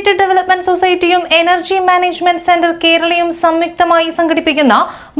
Integrated development സൊസൈറ്റിയും energy management centre കേരളയും സംയുക്തമായി സംഘടിപ്പിക്കുന്ന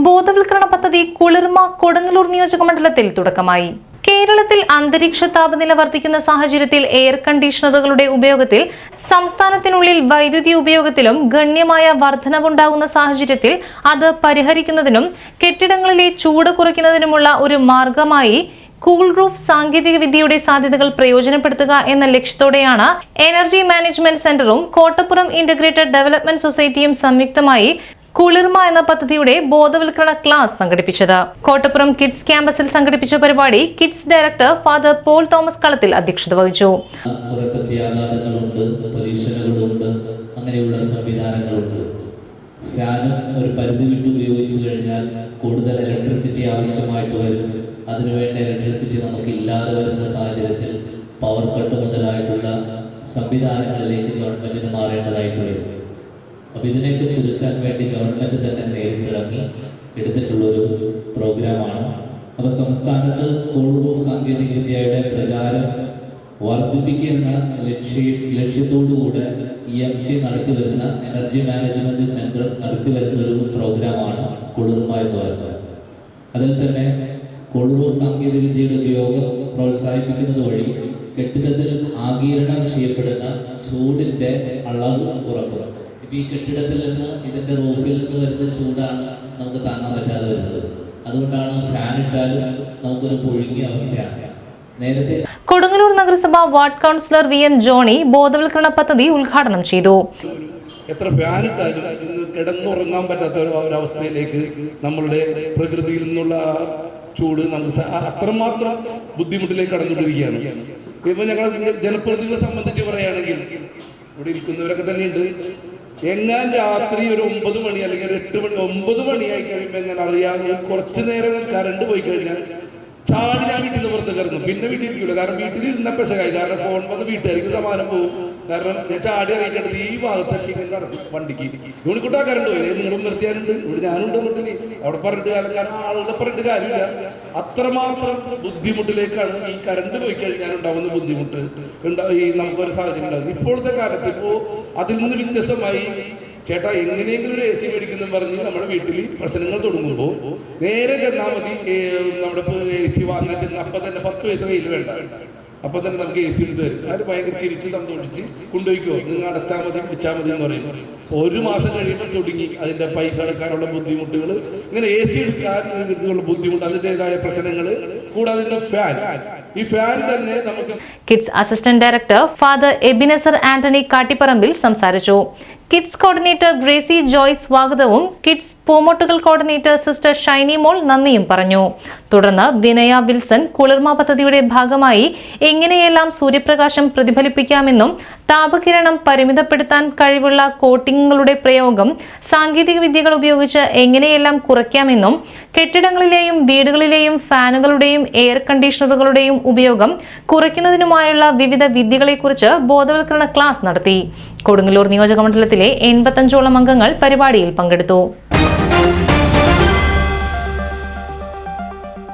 ബോധവൽക്കരണ പദ്ധതി കുളിർമ കൊടുങ്ങല്ലൂർ നിയോജക മണ്ഡലത്തിൽ തുടക്കമായി. കേരളത്തിൽ അന്തരീക്ഷ താപനില വർദ്ധിക്കുന്ന സാഹചര്യത്തിൽ എയർ കണ്ടീഷണറുകളുടെ ഉപയോഗത്തിൽ സംസ്ഥാനത്തിനുള്ളിൽ വൈദ്യുതി ഉപയോഗത്തിലും ഗണ്യമായ വർധനവുണ്ടാകുന്ന സാഹചര്യത്തിൽ അത് പരിഹരിക്കുന്നതിനും കെട്ടിടങ്ങളിലെ ചൂട് കുറയ്ക്കുന്നതിനുമുള്ള ഒരു മാർഗമായി കൂൾ റൂഫ് സാങ്കേതിക വിദ്യയുടെ സാധ്യതകൾ പ്രയോജനപ്പെടുത്തുക എന്ന ലക്ഷ്യത്തോടെയാണ് എനർജി മാനേജ്മെന്റ് സെന്ററും കോട്ടപ്പുറം ഇന്റഗ്രേറ്റഡ് ഡെവലപ്മെന്റ് സൊസൈറ്റിയും സംയുക്തമായി കുളിർമ എന്ന പദ്ധതിയുടെ ബോധവൽക്കരണ ക്ലാസ് സംഘടിപ്പിച്ചത്. കോട്ടപ്പുറം കിഡ്സ് ക്യാമ്പസിൽ സംഘടിപ്പിച്ച പരിപാടി kids director father Paul Thomas Kalathil അധ്യക്ഷത വഹിച്ചു. അങ്ങനെയുള്ള ഫാനും ഒരു പരിധി വിട്ട് ഉപയോഗിച്ചു കഴിഞ്ഞാൽ കൂടുതൽ ഇലക്ട്രിസിറ്റി ആവശ്യമായിട്ട് വരും. അതിനുവേണ്ട ഇലക്ട്രിസിറ്റി നമുക്ക് ഇല്ലാതെ വരുന്ന സാഹചര്യത്തിൽ പവർ കട്ട് മുതലായിട്ടുള്ള സംവിധാനങ്ങളിലേക്ക് ഗവൺമെന്റിന് മാറേണ്ടതായിട്ട് വരും. അപ്പോൾ ഇതിനെയൊക്കെ ചുരുക്കാൻ വേണ്ടി ഗവൺമെന്റ് തന്നെ നേരിട്ടിറങ്ങി എടുത്തിട്ടുള്ള ഒരു പ്രോഗ്രാമാണ്. അപ്പോൾ സംസ്ഥാനത്ത് കോളൂർ സാങ്കേതിക വിദ്യയുടെ പ്രചാരം വർദ്ധിപ്പിക്കുന്ന ലക്ഷ്യ ലക്ഷ്യത്തോടുകൂടെ ഇ എം സി നടത്തി വരുന്ന എനർജി മാനേജ്മെന്റ് സെന്റർ നടത്തി വരുന്ന ഒരു പ്രോഗ്രാമാണ് കുളിർമ എന്ന് പറയുന്നത്. അതിൽ തന്നെ കൊളുറു സാങ്കേതിക വിദ്യയുടെ ഉപയോഗം പ്രോത്സാഹിപ്പിക്കുന്നത് വഴി കെട്ടിടത്തിൽ ആഗീരണം ചെയ്യപ്പെടുന്ന ചൂടിന്റെ അളവ് കുറക്കും. ഇപ്പൊ ഈ കെട്ടിടത്തിൽ നിന്ന് ഇതിന്റെ റൂഫിൽ നിന്ന് വരുന്ന ചൂടാണ് നമുക്ക് താങ്ങാൻ പറ്റാതെ വരുന്നത്. അതുകൊണ്ടാണ് ഫാൻ ഇട്ടാലും നമുക്കൊരു പൊഴുങ്ങിയ അവസ്ഥയാണ്. നേരത്തെ കൊടുങ്ങല്ലൂർ നഗരസഭ ward councillor V M Johny ബോധവൽക്കരണ പദ്ധതി ഉദ്ഘാടനം ചെയ്തു. എത്ര ഫാൻ ഇട്ടാലും കിടന്നുറങ്ങാൻ പറ്റാത്ത ഒരു അവസ്ഥയിലേക്ക് നമ്മളുടെ പ്രകൃതിയിൽ നിന്നുള്ള ചൂട് നമുക്ക് അത്രമാത്രം ബുദ്ധിമുട്ടിലേക്ക് കടന്നുകൊണ്ടിരിക്കുകയാണ്. ഇപ്പൊ ഞങ്ങളെ ജനപ്രതിനിധികളെ സംബന്ധിച്ച് പറയുകയാണെങ്കിൽ ഇവിടെ ഇരിക്കുന്നവരൊക്കെ തന്നെയുണ്ട്. എങ്ങാൻ രാത്രി ഒരു ഒമ്പത് മണി അല്ലെങ്കിൽ ഒരു എട്ട് മണി ഒമ്പത് മണിയായി കഴിയുമ്പോൾ എങ്ങനെ അറിയാതെ കുറച്ചു നേരം കറണ്ട് പോയി കഴിഞ്ഞാൽ ചാടി ഞാൻ വീട്ടിൽ നിന്ന് പുറത്ത് കയറുന്നു പിന്നെ വീട്ടിൽ ഇരിക്കില്ല കാരണം വീട്ടിൽ ഇരുന്ന പെശകായി. കാരണം ഫോൺ വന്ന് വീട്ടുകാർക്ക് സമാനം പോകും കാരണം ഞാൻ ചാടി ഇറങ്ങിയിട്ട് ഈ ഭാഗത്തേക്ക് ഇങ്ങനെ വണ്ടിക്ക്. യൂണിക്കുട്ടാ കൂട്ടാക്കാരുണ്ടോ പോയി നിങ്ങളും നിർത്തിയാനുണ്ട് ഇവിടെ ഞാനുണ്ട് വീട്ടിൽ അവിടെ പറഞ്ഞിട്ട് കാര്യം കാരണം ആളുകളെ പറഞ്ഞിട്ട് കാര്യമില്ല. അത്രമാത്രം ബുദ്ധിമുട്ടിലേക്കാണ് ഈ കരണ്ട് പോയി കഴിഞ്ഞാൽ ഉണ്ടാവുന്ന ബുദ്ധിമുട്ട് ഈ നമുക്കൊരു സാഹചര്യം ഉണ്ടാകുന്നത് ഇപ്പോഴത്തെ കാലത്ത് ഇപ്പോൾ അതിൽ നിന്ന് വ്യത്യസ്തമായി ചേട്ടാ എങ്ങനെയെങ്കിലും ഒരു എ സി മേടിക്കുന്നു പറഞ്ഞ് നമ്മുടെ വീട്ടിൽ പ്രശ്നങ്ങൾ തുടങ്ങുമ്പോൾ നേരെ ചെന്നാൽ മതി. നമ്മുടെ എ സി വാങ്ങാൻ ചെന്ന് അപ്പം തന്നെ പത്ത് പൈസ കയ്യിൽ വേണ്ട. അപ്പൊ തന്നെ നമുക്ക് എ സി എടുത്ത് തരും. അവർ ഭയങ്കര ചിരിച്ച് സന്തോഷിച്ച് കൊണ്ടുപോയിക്കോ. നിങ്ങൾ അടച്ചാൽ മതി പിടിച്ചാൽ മതി എന്ന് പറയും. ഒരു മാസം കഴിയുമ്പോൾ തുടങ്ങി. അതിന്റെ പൈസ അടക്കാനുള്ള ബുദ്ധിമുട്ടുകൾ ഇങ്ങനെ എ സി എടുക്കാനുള്ള ബുദ്ധിമുട്ട് അതിന്റെതായ പ്രശ്നങ്ങൾ കൂടാതെ ഫാൻ ഈ ഫാൻ തന്നെ നമുക്ക് kids assistant director father Ebenezer Antony Kattipparambil സംസാരിച്ചു. കിഡ്സ് കോർഡിനേറ്റർ ഗ്രേസി ജോയ് സ്വാഗതവും കിഡ്സ് പൂമൊട്ടുകൾ കോർഡിനേറ്റർ സിസ്റ്റർ ഷൈനി മോൾ നന്ദിയും പറഞ്ഞു. തുടർന്ന് വിനയ വിൽസൺ കുളിർമ പദ്ധതിയുടെ ഭാഗമായി എങ്ങനെയെല്ലാം സൂര്യപ്രകാശം പ്രതിഫലിപ്പിക്കാമെന്നും താപകിരണം പരിമിതപ്പെടുത്താൻ കഴിവുള്ള കോട്ടിങ്ങുകളുടെ പ്രയോഗം സാങ്കേതിക വിദ്യകൾ ഉപയോഗിച്ച് എങ്ങനെയെല്ലാം കുറയ്ക്കാമെന്നും കെട്ടിടങ്ങളിലെയും വീടുകളിലെയും ഫാനുകളുടെയും എയർ കണ്ടീഷണറുകളുടെയും ഉപയോഗം കുറയ്ക്കുന്നതിനുമായുള്ള വിവിധ വിദ്യകളെക്കുറിച്ച് ബോധവൽക്കരണ ക്ലാസ് നടത്തി. കൊടുങ്ങല്ലൂർ നിയോജക മണ്ഡലത്തിലെ എൺപത്തഞ്ചോളം അംഗങ്ങൾ പരിപാടിയിൽ പങ്കെടുത്തു